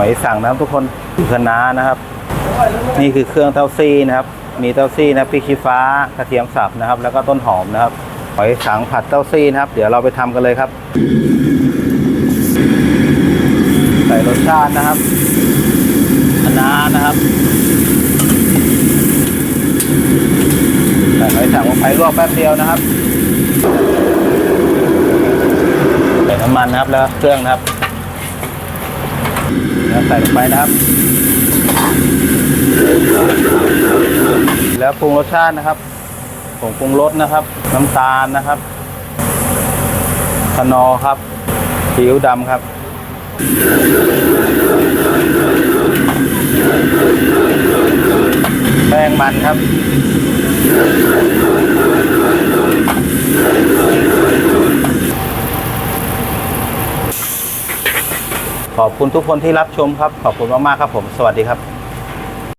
อยสั่งนะครับทุกคนคะน้านะครับ นี่คือเครื่องเต้าซี่นะครับ มีเต้าซี่นะพริกชี้ฟ้ากระเทียมสับนะครับ แล้วก็ต้นหอมนะครับหอยสังผัดเต้าซี่นะครับ เดี๋ยวเราไปทำกันเลยครับ ใส่รสชาตินะครับคะน้านะครับใส่หอยสังลงไปลวกแป๊บเดียวนะครับใส่น้ำมันนะครับแล้วเครื่องนะครับ แล้วใส่ลงไปนะครับ แล้วปรุงรสชาตินะครับผงปรุงรสนะครับ น้ำตาลนะครับคนอครับซีอิ๊วดำครับ แป้งมันครับ ขอบคุณทุกคนที่รับชมครับ ขอบคุณมากๆครับผม สวัสดีครับ